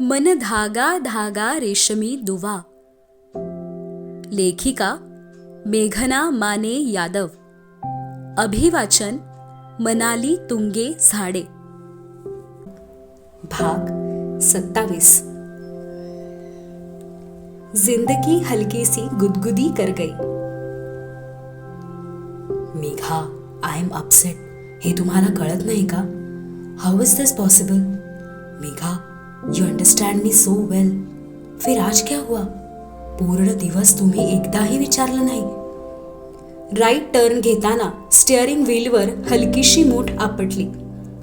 मन धागा धागा रेशमी दुवा. लेखिका मेघना माने यादव. अभिवाचन मनाली तुंगे झाडे. भाग सत्तावीस. जिंदगी हलकी सी गुदगुदी कर गई. मेघा आय एम अपसेट हे तुम्हाला कळत नाही का? How is this possible Megha you understand me so well फिर आज क्या हुआ? पूर्ण दिवस तुम्ही एकदाही विचारलं नाही. राईट टर्न घेताना स्टिअरिंग व्हीलवर हलकीशी मूठ आपटली.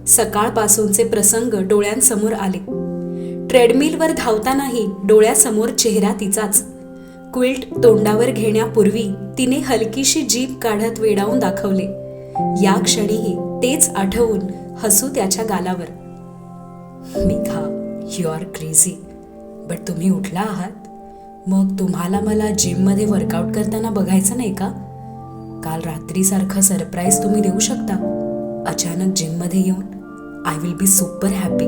सकाळपासूनचे प्रसंग डोळ्यांसमोर आले. ट्रेडमिलवर धावतानाही डोळ्यासमोर चेहरा तिचाच. क्विल्ट तोंडावर घेण्यापूर्वी तिने हलकीशी जीभ काढत वेडावून दाखवले. या क्षणीही तेच आठवून हसू त्याच्या गालावर. Megha you are crazy but तुम्ही उठला आहात. मग तुम्हाला मला जिममध्ये वर्कआउट करताना बघायचं नाही का? काल रात्रीसारखं सरप्राईज तुम्ही देऊ शकता. अचानक जिममध्ये येऊन I will be super happy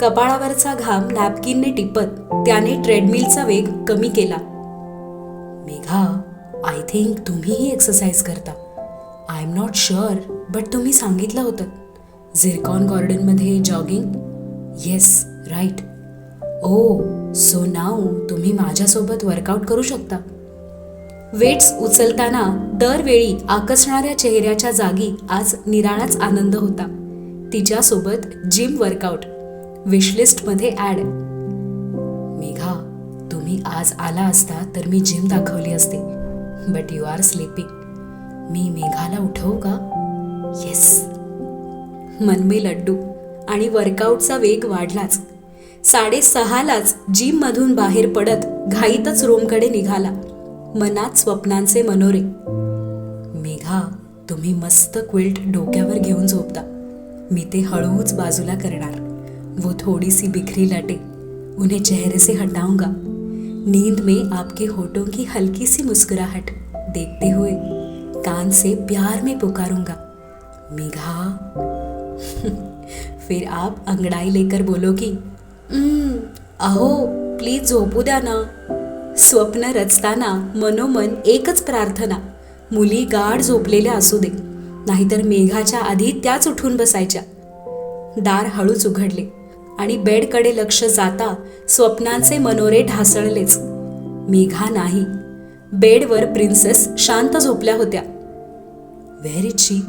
कपाळावरचा घाम नॅपकिनने टिपत त्याने ट्रेडमिलचा वेग कमी केला. मेघा आय थिंक तुम्हीही एक्सरसाइज करता. I am not sure but तुम्ही सांगितलं होतं. झिरकॉन गार्डनमध्ये jogging yes right oh so now तुम्ही माझ्यासोबत वर्कआउट करू शकता. वेट्स उचलताना दरवेळी आकसणाऱ्या चेहऱ्याच्या जागी आज निराळाच आनंद होता. तिच्यासोबत जिम वर्कआउट विशलिस्टमध्ये ॲड मेघा तुम्ही आज आला असता तर मी जिम दाखवली असते बट यू आर स्लीपिंग मी मेघाला उठवू का? येस मनमे लड्डू. आणि वर्कआउटचा वेग वाढलाच. साडेसहालाच जिममधून बाहेर पडत घाईतच रूमकडे निघाला. मनात स्वप्नांचे मनोरे. मेघा तुम्ही मस्त क्विल्ट डोक्यावर घेऊन झोपता. मी ते हळूच बाजूला करणार. वो थोड़ी सी बिखरी लटे. उन्हें चेहरे से हटाऊंगा. नींद में आपके होठों की हल्की सी मुस्कुराहट देखते हुए कान से प्यार में पुकारूंगा. मेघा फिर आप अंगड़ाई लेकर बोलोगी अहो प्लीज झोपू द्या ना. स्वप्न रचताना मनोमन एकच प्रार्थना मुली गाढ झोपलेल्या असू दे नाहीतर मेघाच्या आधी त्याच उठून बसायच्या. दार हळूच उघडले आणि बेडकडे लक्ष जाता स्वप्नांचे मनोरे ढासळलेच. मेघा नाही. बेडवर प्रिन्सेस शांत झोपल्या होत्या. व्हेर इज शी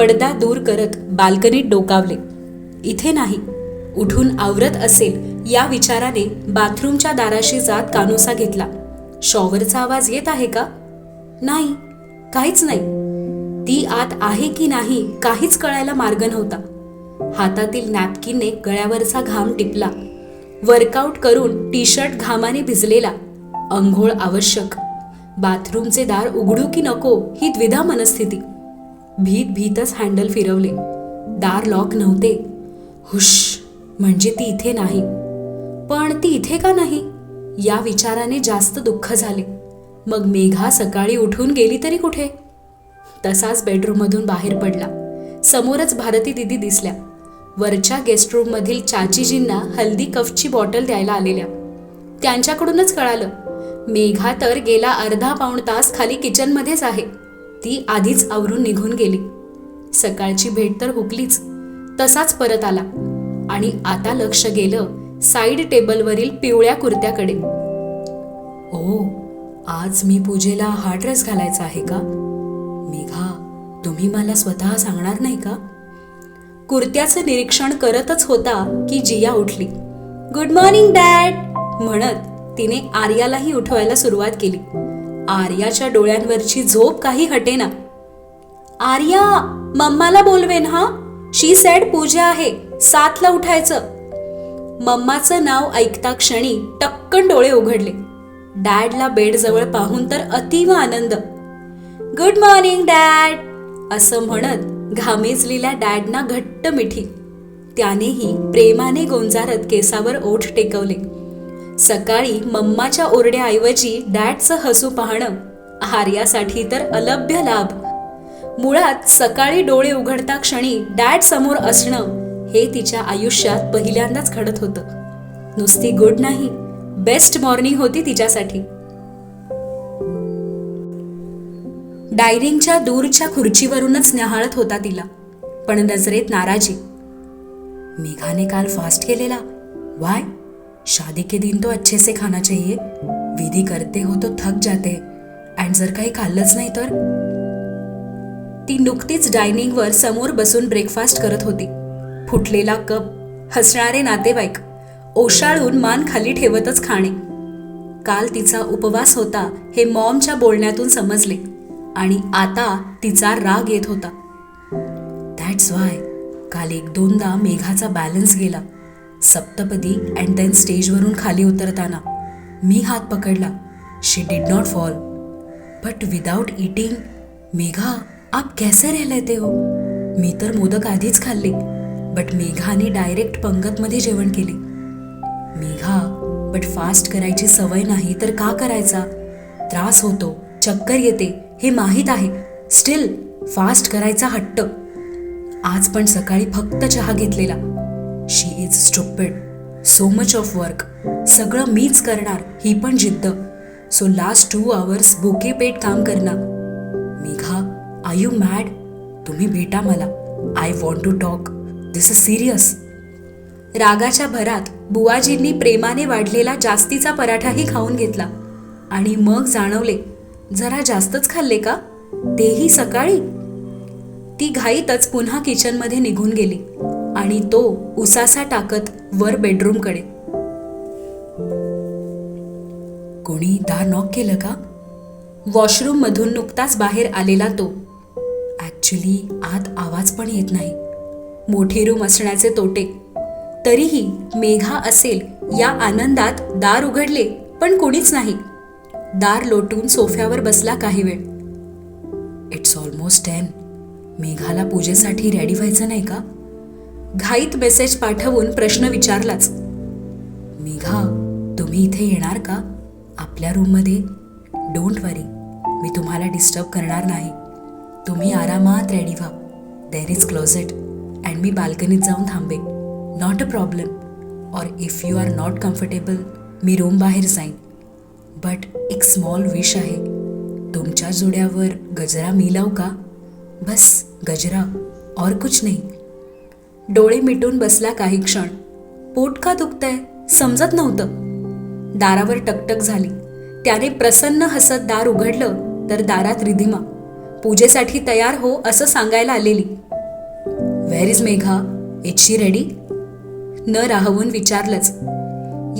पडदा दूर करत बाल्कनीत डोकावले. इथे नाही उठून आवरत असेल या विचाराने बाथरूमच्या दाराशी जात कानोसा घेतला. शॉवरचा आवाज येत आहे का? नाही काहीच नाही. ती आत आहे की नाही काहीच कळायला मार्ग नव्हता. हातातील नॅपकिनने गळ्यावरचा घाम टिपला. वर्कआउट करून टी शर्ट घामाने भिजलेला. अंघोळ आवश्यक. बाथरूमचे दार उघडू की नको ही द्विधा मनस्थिती. भीत भीतच हँडल फिरवले. दार लॉक नव्हते. हुश म्हणजे ती इथे नाही. पण ती इथे का नाही? या विचाराने जास्त दुःख झाले. मग मेघा सकाळी उठून गेली तरी कुठे? तसाच बेडरूममधून बाहेर पडला. समोरच भारती दिदी दिसल्या. वरच्या गेस्ट रूममधील चाचीजींना हल्दी कफची बॉटल द्यायला आलेल्या. त्यांच्याकडूनच कळालं. मेघा तर गेला अर्धा पाऊण तास खाली किचनमध्येच आहे. ती आधीच आवरून निघून गेली. सकाळची भेट तर हुकलीच. तसाच परत आला. आणि आता लक्ष गेलं साईड टेबलवरील पिवळ्या कुर्त्याकडे. ओ आज मी पूजेला हा ड्रेस घालायचा आहे का? मेघा तुम्ही मला स्वतः सांगणार नाही का? कुर्त्याचं निरीक्षण करतच होता की जिया उठली. गुड मॉर्निंग डॅड म्हणत तिने आर्यालाही उठवायला सुरुवात केली. आर्याच्या डोळ्यांवरची झोप काही हटेना. आर्या मम्माला बोलवेन हा? शी सॅड पूजा आहे सातला उठायचं. मम्माचं नाव ऐकता क्षणी टक्कन डोळे उघडले. डॅडला बेडजवळ पाहून तर अतिव आनंद. गुड मॉर्निंग डॅड असं म्हणत घामेजलेल्या डॅडना घट्ट मिठी. त्यानेही प्रेमाने गोंजारत केसावर ओठ टेकवले. सकाळी मम्माच्या ओरड्याऐवजी डॅडचं हसू पाहणं आर्यासाठी तर अलभ्य लाभ. मुळात सकाळी डोळे उघडता क्षणी डॅड समोर असणं हे तिच्या आयुष्यात पहिल्यांदाच घडत होतं. नुसती गुड नाही बेस्ट मॉर्निंग होती तिच्यासाठी. डायनिंगच्या दूरच्या खुर्चीवरूनच न्याहाळत होता तिला पण नजरेत नाराजी. मेघाने काल फास्ट केलेला. वाय शादी के दिन तो अच्छे से खाना चाहिए। विधी करते हो तो थक जाते। अँड जर काही खाल्लंच नाही तर? ती नुकतीच डायनिंगवर समोर बसून ब्रेकफास्ट करत होती. फुटलेला कप हसणारे नातेवाईक ओशाळून मान खाली ठेवतच खाणे. काल तिचा उपवास होता हे मॉमच्या बोलण्यातून समजले. आणि आता तिचा राग येत होता. दॅट्स वाय काल एक दोनदा मेघाचा बॅलन्स गेला. सप्तपदी अँड देन स्टेजवरून खाली उतरताना मी हात पकडला. She did not fall but without eating Megha आप कैसे रह लेते हो? मी तर मोदक आधीच खाल्ले. बट मेघाने डायरेक्ट पंगतमध्ये जेवण केले. मेघा बट फास्ट करायची सवय नाही तर का करायचा? त्रास होतो. चक्कर येते. हे माहीत आहे. स्टील फास्ट करायचा हट्ट. आज पण सकाळी फक्त चहा घेतलेला. She is stupid so much of work सगळं मीच करणार ही पण जिद्द. सो लास्ट टू आवर्स बुके पेट काम करणार. मेघा आय यू मॅड तुम्ही भेटा मला. I want to talk this is serious रागाच्या भरात बुवाजींनी प्रेमाने वाढलेला जास्तीचा पराठाही खाऊन घेतला. आणि मग जाणवले जरा जास्तच खाल्ले का? तेही सकाळी? ती घाईतच पुन्हा किचनमध्ये निघून गेली. आणि तो उसासा टाकत वर बेडरूमकडे कोणी दार नॉक केलं का? वॉशरूम मधून नुकताच बाहेर आलेला तो. ऍक्च्युली आत आवाज पण येत नाही. मोठी रूम असण्याचे तोटे. तरीही मेघा असेल या आनंदात दार उघडले पण कोणीच नाही. दार लोटून सोफ्यावर बसला काही वेळ. इट्स ऑलमोस्ट टेन मेघाला पूजेसाठी रेडी व्हायचं नाही का? घाईत मेसेज पाठवून प्रश्न विचारलाच. मेघा तुम्ही इथे येणार का? आपल्या रूममध्ये डोंट वरी मी तुम्हाला डिस्टर्ब करणार नाही. तुम्ही आरामात रेडी व्हा. देर इज क्लोजेट अँड मी बाल्कनीत जाऊन थांबे नॉट अ प्रॉब्लेम और if you are not comfortable me room बाहेर जाईन. बट एक स्मॉल विश आहे. तुमच्या जोड्यावर गजरा मी लावू का? बस गजरा. और कुछ नाही. डोळे मिटून बसला काही क्षण. पोट का दुखतंय? समजत नव्हतं. दारावर टकटक झाली. त्याने प्रसन्न हसत दार उघडलं तर दारात रिधिमा. पूजेसाठी तयार हो असं सांगायला आलेली. Where is Megha? Is she ready न राहवून विचारलंच.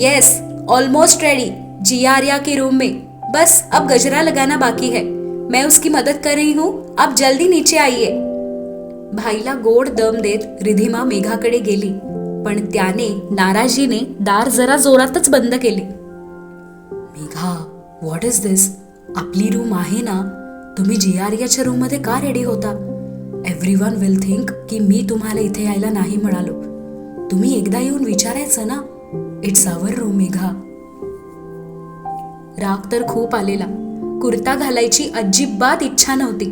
येस ऑलमोस्ट रेडी जी आर या के रूम में. बस अब गजरा लगाना बाकी है. मैं उसकी मदद कर रही हूँ. आप जल्दी नीचे आइए. भाईला गोड दम देत रिधिमा मेघाकडे गेली पण त्याने नाराजीने दार जरा जोरातच बंद केले. मेघा व्हॉट इज दिस आपली रूम आहे ना? तुम्ही जी जियारियाच्या रूममध्ये का रेडी होता? एव्हरी वन विल थिंक की मी तुम्हाला इथे यायला नाही म्हणालो. तुम्ही एकदा येऊन विचारायचं ना? It's our room Megha. राग तर खूप आलेला. कुर्ता घालायची अजिबात इच्छा नव्हती.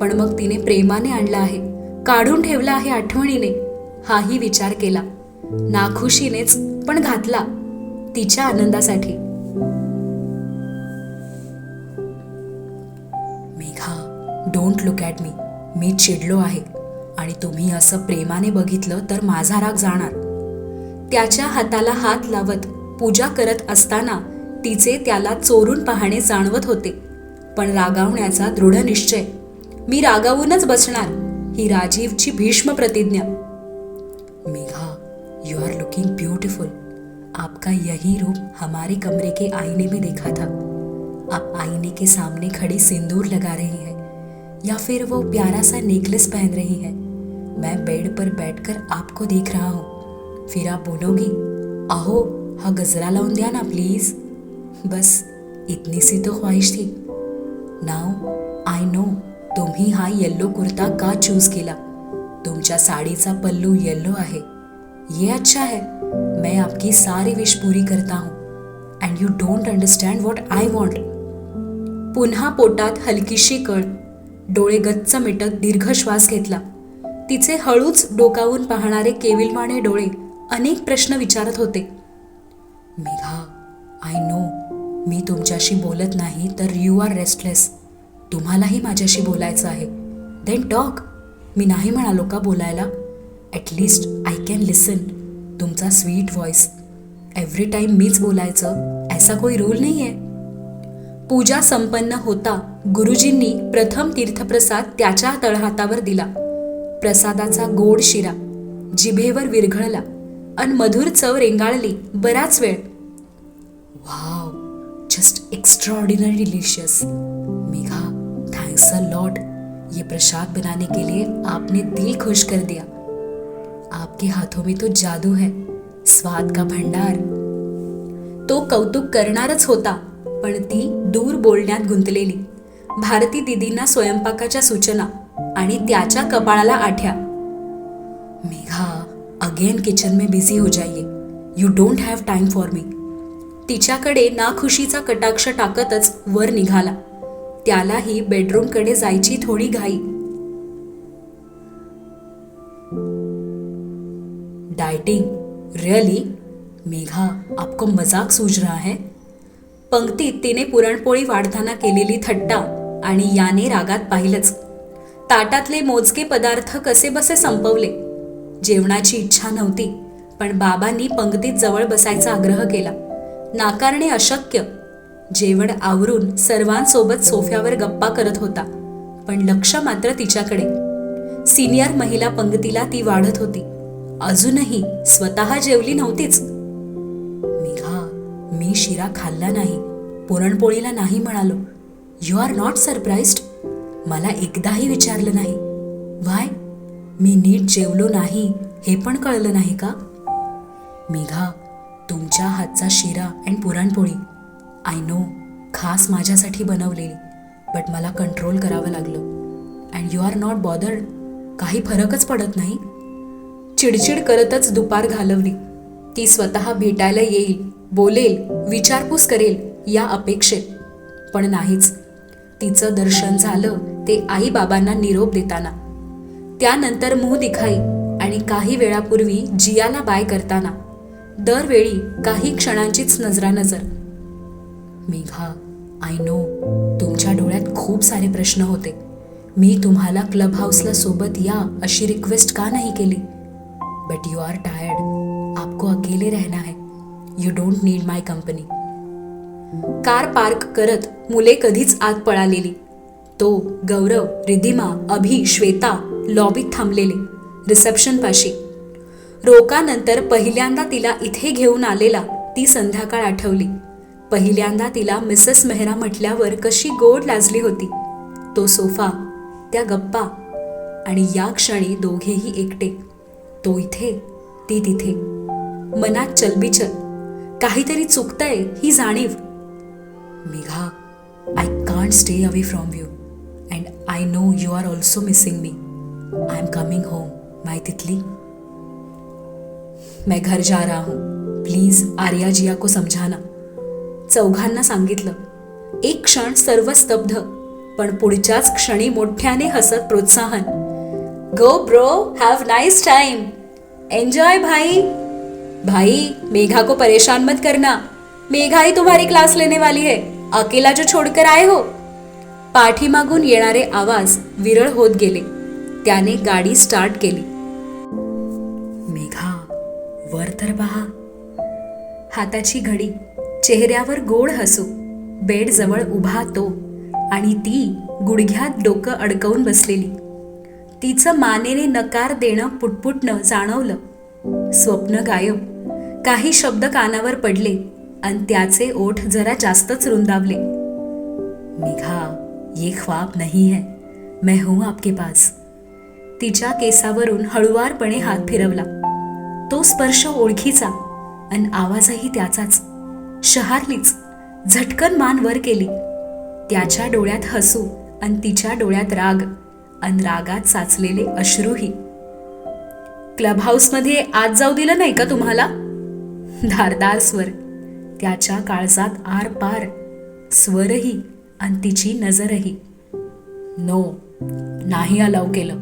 पण मग तिने प्रेमाने आणला आहे. काढून ठेवला आहे आठवणीने. हाही विचार केला. नाखुशीनेच पण घातला. तिच्या आनंदासाठी. Megha don't look at me मी चिडलो आहे. आणि तुम्ही असं प्रेमाने बघितलं तर माझा राग जाणार. त्याच्या हाताला हात लावत पूजा करत असताना तिचे त्याला चोरून पाहणे जाणवत होते. पण रागावण्याचा दृढ निश्चय. मी रागावूनच बसणार. ही राजीवची भीष्म प्रतिज्ञा. Megha you are looking beautiful आपका यही रूप हमारे कमरे के आईने में देखा था. आप आईने के सामने खड़ी सिंदूर लगा रही है, या फिर वो प्यारा सा नेकलेस पहन रही है। मैं बेड पर बैठकर आपको देख रहा हूँ। फिर आप बोलोगी, आहो, हा गजरा लावून दिया ना प्लीज़ बस, इतनी सी तो ख्वाहिश थी। नाव आई नो तुम्ही हा येल्लो कुर्ता का चूज केला? तुमच्या साडीचा पल्लू येल्लो आहे. ये अच्छा है. मैं आपकी सारी विश पूरी करता हूँ. And you don't understand what I want पुन्हा पोटात हलकीशी कळ. डोळे गच्च मिटत दीर्घ श्वास घेतला. तिचे हळूच डोकावून पाहणारे केविलमाने डोळे अनेक प्रश्न विचारत होते. मेघा आय नो मी तुमच्याशी बोलत नाही तर यू आर रेस्टलेस तुम्हालाही माझ्याशी बोलायचं आहे. देन टॉक मी नाही म्हणालो का बोलायला? At least I can listen तुमचा स्वीट व्हॉइस एव्हरी टाईम मीच बोलायचं ऐसा कोई रूल नाही आहे पूजा संपन्न होता. गुरुजींनी प्रथम तीर्थप्रसाद त्याच्या तळहातावर दिला. प्रसादाचा गोड शिरा. जिभेवर विरघळला. अन मधुर चव रेंगाळली बराच वेळ. Wow just extraordinary delicious thanks a lot ये प्रसाद बनाने के लिए आपने दिल खुश कर दिया। आपके हाथों में तो जादू है स्वाद का भंडार। तो कौतुक करणारच होता पण ती दूर बोलण्यात गुंतलेली। भारती दिदींना स्वयंपाकाच्या सूचना आणि त्याच्या कपाळाला आठ्या। मेघा अगेन किचन में बिझी हो जाइए you don't have time for me तिच्याकडे नाखुशीचा कटाक्ष टाकतच वर निघाला। त्यालाही बेडरूमकडे जायची थोडी घाई. डाइटिंग रियली मेघा आपको मजाक सूज रहा है? पंक्तीत तिने पुरणपोळी वाढताना केलेली थट्टा आणि याने रागात पाहिलंच. ताटातले मोजके पदार्थ कसे बसे संपवले. जेवणाची इच्छा नव्हती पण बाबांनी पंक्तीत जवळ बसायचा आग्रह केला. नाकारणे अशक्य जेवण आवरून सर्वांसोबत सोफ्यावर गप्पा करत होता. पण लक्ष मात्र तिच्याकडे. सिनियर महिला पंगतीला ती वाढत होती. अजूनही स्वतः जेवली नव्हतीच. मेघा मी शिरा खाल्ला नाही. पुरणपोळीला नाही म्हणालो. यू आर नॉट सरप्राईज्ड मला एकदाही विचारलं नाही. वाय मी नीट जेवलो नाही हे पण कळलं नाही का? मेघा तुमच्या हातचा शिरा अँड पुरणपोळी. आय नो खास माझ्यासाठी बनवलेली बट मला कंट्रोल करावं लागलं. And you are not bothered काही फरकच पडत नाही? चिडचिड करतच दुपार घालवली. ती स्वतः भेटायला येईल बोलेल विचारपूस करेल या अपेक्षेत. पण नाहीच. तिचं दर्शन झालं ते आई बाबांना निरोप देताना. त्यानंतर मुह दिखाई आणि काही वेळापूर्वी जियाला बाय करताना. दरवेळी काही क्षणांचीच नजरानजर. मेघा आय नो तुमच्या डोळ्यात खूप सारे प्रश्न होते. मी तुम्हाला क्लब हाऊसला सोबत या अशी रिक्वेस्ट का नाही केली? बट यू आर टायर्ड आपको अकेले रहना है. You don't need my company car park करत मुले कधीच आत पळालेली. तो गौरव रिधिमा अभि श्वेता लॉबीत थांबलेले. रिसेप्शन पाशी. रोकानंतर पहिल्यांदा तिला इथे घेऊन आलेला ती संध्याकाळ आठवली. पहिल्यांदा तिला मिसेस मेहरा म्हटल्यावर कशी गोड लाजली होती. तो सोफा त्या गप्पा आणि या क्षणी दोघेही एकटे. तो इथे ती तिथे. मनात चलबिचल. काहीतरी चुकतंय ही जाणीव. Megha I can't stay away from you and I know you are also missing me I am coming home my तिथली मैं घर जा रहा हूँ. प्लीज आर्या जिया को समझाना. चौघांना सांगितलं. एक क्षण सर्व स्तब्ध पण पुढच्याच क्षणी मोठ्याने हसत प्रोत्साहन. Go bro have nice time enjoy भाई. भाई मेघा को परेशान मत करना. मेघा ही तुम्हारी क्लास लेने वाली है. अकेला जो छोड़कर आए हो. पाठीमागून येणारे आवाज विरळ होत गेले. त्याने गाडी स्टार्ट केली. मेघा वर तर पहा. हाताची घडी चेहऱ्यावर गोड हसू. बेडजवळ उभा तो आणि ती गुडघ्यात डोकं अडकवून बसलेली. तिचं मानेने नकार देणं पुटपुटणं जाणवलं. स्वप्न गायब. काही शब्द कानावर पडले आणि त्याचे ओठ जरा जास्तच रुंदावले. निघा ये ख्वाब नहीं है. मैं हूं आपके पास. तिच्या केसावरून हळुवारपणे हात फिरवला. तो स्पर्श ओळखीचा अन आवाजही त्याचाच. शहारलीच झटकन मान वर केली. त्याच्या डोळ्यात हसू अन तिच्या डोळ्यात राग अन रागात साचलेले अश्रूही. क्लब हाऊसमध्ये आज जाऊ दिलं नाही का तुम्हाला? धारदार स्वर. त्याच्या काळजात आर पार. स्वरही आणि तिची नजरही. नो नाही अलाव केलं.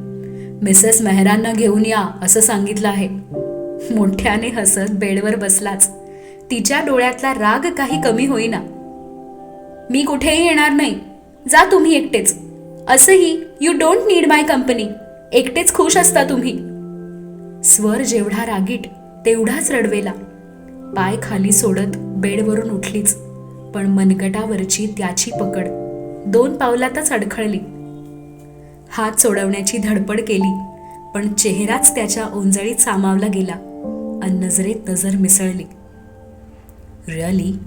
मिसेस मेहरांना घेऊन या असं सांगितलं आहे. मोठ्याने हसत बेडवर बसलाच. तिच्या डोळ्यातला राग काही कमी होईना. मी कुठेही येणार नाही. जा तुम्ही एकटेच. असंही you don't need my company एकटेच खुश असता तुम्ही. स्वर जेवढा रागीट तेवढाच रडवेला. पाय खाली सोडत बेडवरून उठलीच. पण मनगटावरची त्याची पकड दोन पावलातच अडखळली. हात सोडवण्याची धडपड केली पण चेहराच त्याच्या ओंजळीत सामावला गेला. आणि नजरेत नजर मिसळली. Really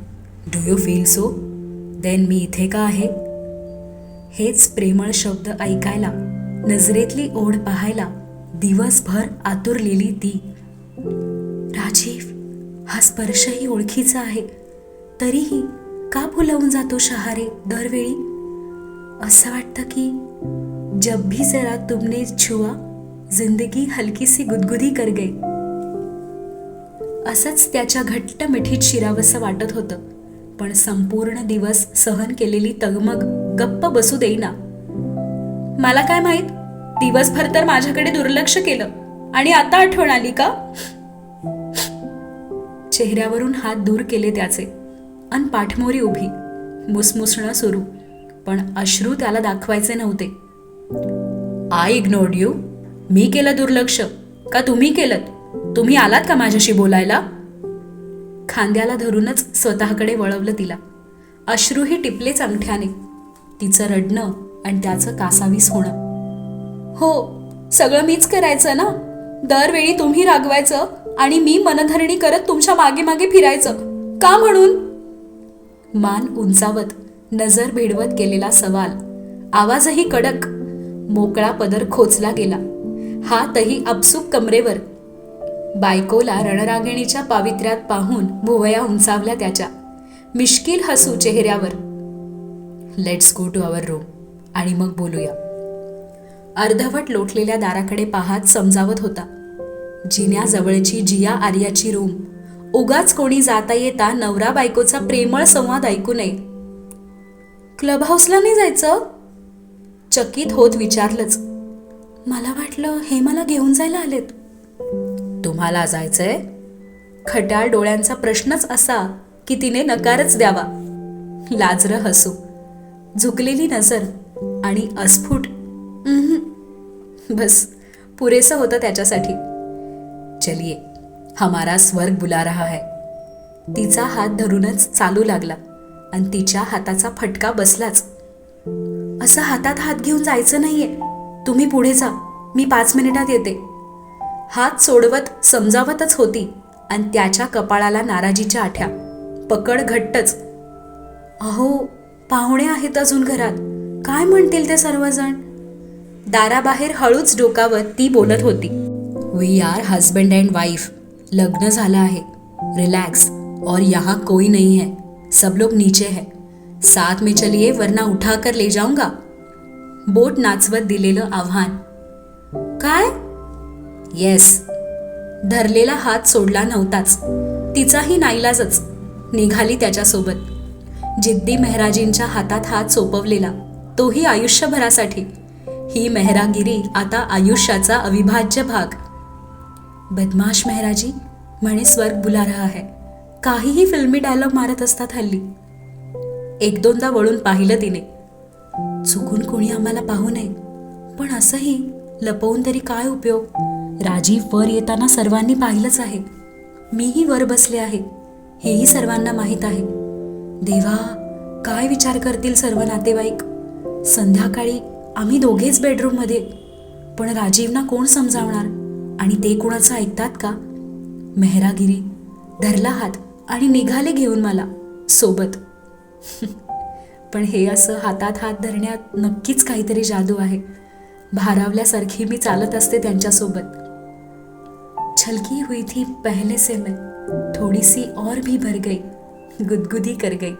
do you feel so then मी इथे का आहे? हेच प्रेमळ शब्द ऐकायला नजरेतली ओढ पाहायला दिवसभर आतुरलेली ती. राजीव हा स्पर्शही ओळखीचा आहे. तरीही का फुलवून जातो शहारे दरवेळी? असं वाटतं की जब भी जरा तुमने छुआ जिंदगी हलकी सी गुदगुदी कर गई. असंच त्याच्या घट्ट मिठीत शिरावंसं वाटत होतं. पण संपूर्ण दिवस सहन केलेली तगमग गप्प बसू देईना. मला काय माहीत? दिवसभर तर माझ्याकडे दुर्लक्ष केलं. आणि आता आठवण आली का? चेहऱ्यावरून हात दूर केले त्याचे. अन पाठमोरी उभी. मुसमुसणं सुरू. पण अश्रू त्याला दाखवायचे नव्हते. आय इग्नोर्ड यू मी केलं दुर्लक्ष? का तुम्ही केलं तुम्ही आलात का माझ्याशी बोलायला? खांद्याला धरूनच स्वतःकडे वळवलं तिला. अश्रूही टिपलेच अंगठ्याने. तिचं रडणं आणि त्याचं कासावीस होणं. हो सगळं मीच करायचं ना? दरवेळी तुम्ही रागवायचं आणि मी मनधरणी करत तुमच्या मागे मागे फिरायचं. का म्हणून? मान उंचावत नजर भिडवत केलेला सवाल. आवाजही कडक. मोकळा पदर खोचला गेला. हातही अपसूक कमरेवर. बायकोला रणरागिणीच्या पावित्र्यात पाहून भुवया उंचावल्या त्याच्या. मिश्किल हसू चेहऱ्यावर. Let's go to our room आणि मग बोलूया. अर्धवट लोटलेल्या दाराकडे पाहत समजावत होता. जिन्याजवळची जिया आर्याची रूम उगाच कोणी जाता येता नवरा बायकोचा प्रेमळ संवाद ऐकू नये. क्लब हाऊसला नाही जायचं? चकित होत विचारलंच. मला वाटलं हे मला घेऊन जायला आलेत. तुम्हाला जायचंय? खट्याळ डोळ्यांचा प्रश्नच असा की तिने नकारच द्यावा. लाजर हसू. झुकलेली नजर आणि अस्फुट. बस पुरेसं होतं त्याच्यासाठी. चलिये हमारा स्वर्ग बुला रहा है. तिचा हात धरूनच चालू लागला आणि तिच्या हाताचा फटका बसलाच. असं हातात हात घेऊन जायचं नाहीये. तुम्ही पुढे जा. मी पाच मिनिटात येते. हात सोडवत समजावतच होती आणि त्याच्या कपाळाला नाराजीच्या आठ्या. पकड घट्टच. अहो पाहुणे आहेत अजून घरात. काय म्हणतील ते सर्वजण? दाराबाहेर हळूच डोकावत ती बोलत होती. We are husband and wife लग्न झालं आहे. रिलॅक्स और यहाँ कोई नहीं है. सब लोग नीचे है. साथ में चलिए वरना उठा कर ले जाऊंगा. बोट नाचवत दिलेलं आव्हान. काय? येस. धरलेला हात सोडला नव्हताच. तिचाही नाईलाजच. निघाली त्याच्यासोबत. जिद्दी मेहराजींच्या हातात हात सोपवलेला. तोही आयुष्यभरासाठी. ही मेहरागिरी आता आयुष्याचा अविभाज्य भाग. बदमाश मेहराजी म्हणे स्वर्ग बुला रहा है काहीही फिल्मी डायलॉग मारत असतात हल्ली. एक दोनदा वळून पाहिलं तिने. चुकून कोणी आम्हाला पाहू नये. पण असंही लपवून तरी काय उपयोग? राजीव वर येताना सर्वांनी पाहिलंच आहे. मीही वर बसले आहे. हेही सर्वांना माहीत आहे. देवा काय विचार करतील सर्व नातेवाईक? संध्याकाळी आम्ही दोघेच बेडरूममध्ये पण राजीवना कोण समजावणार? आणि ते कोणाचं ऐकतात का? मेहरागिरी धरला हात आणि निघाले घेऊन मला सोबत. पण हे असं हातात हात धरण्यात नक्कीच काहीतरी जादू आहे. भारावल्यासारखी मी चालत असते त्यांच्यासोबत. छलकी हुई थी पहले से मैं। थोड़ी सी और भी भर गई गुदगुदी कर गई।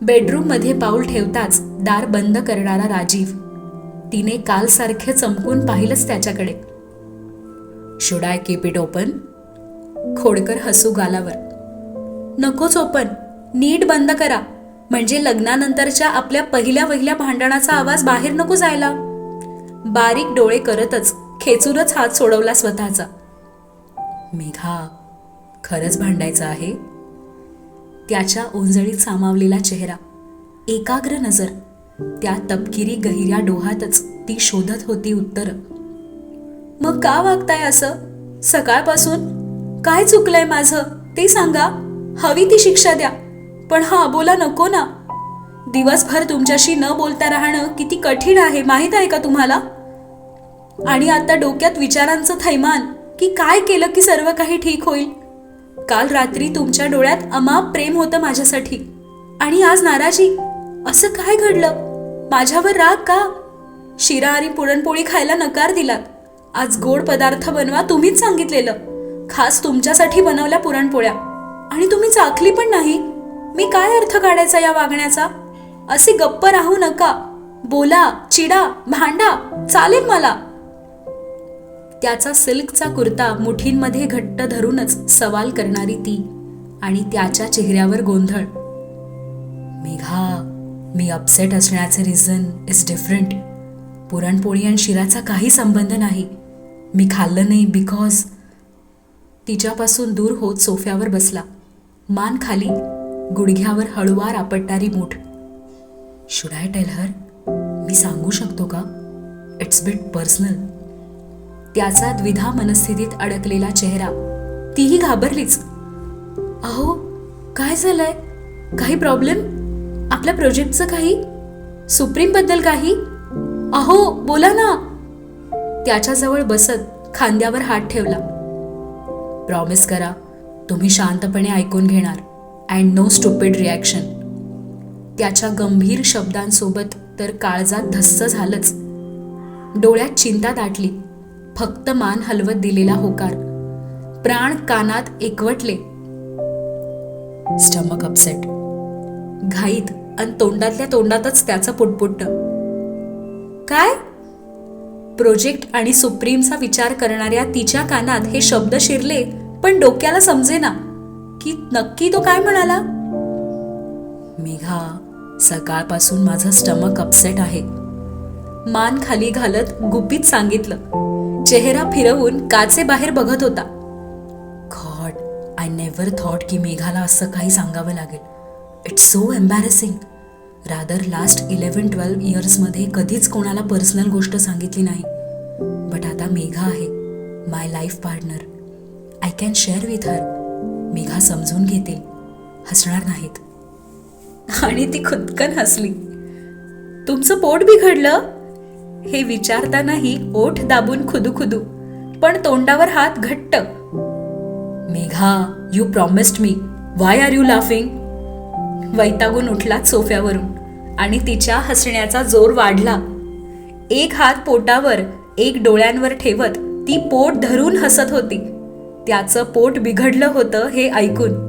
बेडरूममध्ये पाऊल ठेवताच दार बंद करणारा राजीव तिने कालसारखे चमकून पाहिलंच त्याच्याकडे। Should I keep it open खोडकर हसू गालावर. नकोच ओपन नीट बंद करा. म्हणजे लग्नानंतरच्या आपल्या पहिल्या वहिल्या भांडणाचा आवाज बाहेर नको जायला. बारीक डोळे करतच खेचूनच हात सोडवला स्वतःचा. मेघा खरंच भांडायचं आहे? त्याच्या ओंजळीत सामावलेला चेहरा. एकाग्र नजर. त्या तपकिरी गहिऱ्या डोहातच ती शोधत होती उत्तर. मग का वागताय असं? सकाळपासून? काय चुकलंय माझं? ते सांगा. हवी ती शिक्षा द्या. पण हा बोला नको ना. दिवसभर तुमच्याशी न बोलता राहणं किती कठीण आहे माहीत आहे का तुम्हाला? आणि आता डोक्यात विचारांचं थैमान की काय केलं की सर्व काही ठीक होईल? काल रात्री तुमच्या डोळ्यात अमाप प्रेम होतं माझ्यासाठी. आणि आज नाराजी. असं काय घडलं? माझ्यावर राग का? शिरा आणि पुरणपोळी खायला नकार दिलात. आज गोड पदार्थ बनवा तुम्हीच सांगितलेलं. खास तुमच्यासाठी बनवल्या पुरणपोळ्या. आणि तुम्ही चाखली पण नाही. मी काय अर्थ काढायचा या वागण्याचा? असे गप्प राहू नका. बोला चिडा भांडा चालेल मला. त्याचा सिल्कचा कुर्ता मुठींमध्ये घट्ट धरूनच सवाल करणारी ती आणि त्याच्या चेहऱ्यावर गोंधळ. मेघा मी अपसेट असण्याचे रिझन इज डिफरंट पुरणपोळी आणि शिराचा काही संबंध नाही. मी खाल्लं नाही बिकॉज तिच्यापासून दूर होत सोफ्यावर बसला. मान खाली गुडघ्यावर हळुवार आपटणारी मूठ. शुड आय टेल हर मी सांगू शकतो का? इट्स बिट पर्सनल त्याचा द्विधा मनस्थितीत अडकलेला चेहरा. तीही घाबरलीच. अहो काय झालंय? काही प्रॉब्लेम आपल्या प्रोजेक्टचं काही? सुप्रीमबद्दल काही? अहो बोला ना. त्याच्याजवळ बसत खांद्यावर हात ठेवला. प्रॉमिस करा तुम्ही शांतपणे ऐकून घेणार. अँड नो स्टुपिड रिॲक्शन त्याच्या गंभीर शब्दांसोबत तर काळजात धस्स झालंच. डोळ्यात चिंता दाटली. फक्त मान हलवत दिलेला होकार. प्राण कानात एकवटले. स्टमक अपसेट घाईत आणि तोंडातल्या तोंडातच त्याचं पुटपुट काय? प्रोजेक्ट आणि सुप्रीमचा विचार करणाऱ्या तिच्या कानात हे शब्द शिरले पण डोक्याला समजेना. की नक्की तो काय म्हणाला? मेघा सकाळपासून माझं स्टमक अपसेट आहे. मान खाली घालत गुपित सांगितलं. चेहरा फिरवून काचे बाहेर बघत होता. गॉड आय नेव्हर थॉट की मेघाला असं काही सांगावं लागेल. It's so embarrassing rather last eleven twelve इयर्समध्ये कधीच कोणाला पर्सनल गोष्ट सांगितली नाही. बट आता मेघा आहे my life partner I can share with her Megha समजून घेतील. हसणार नाहीत. आणि ती खुदकन हसली. तुमचं पोट बिघडलं? हे विचारतानाही ओठ दाबून खुदू खुदू. पण तोंडावर हात घट्ट. Megha you promised me why are you laughing वैतागून उठला सोफ्यावरून आणि तिच्या हसण्याचा जोर वाढला. एक हात पोटावर एक डोळ्यांवर ठेवत ती पोट धरून हसत होती. त्याचं पोट बिघडलं होतं हे ऐकून.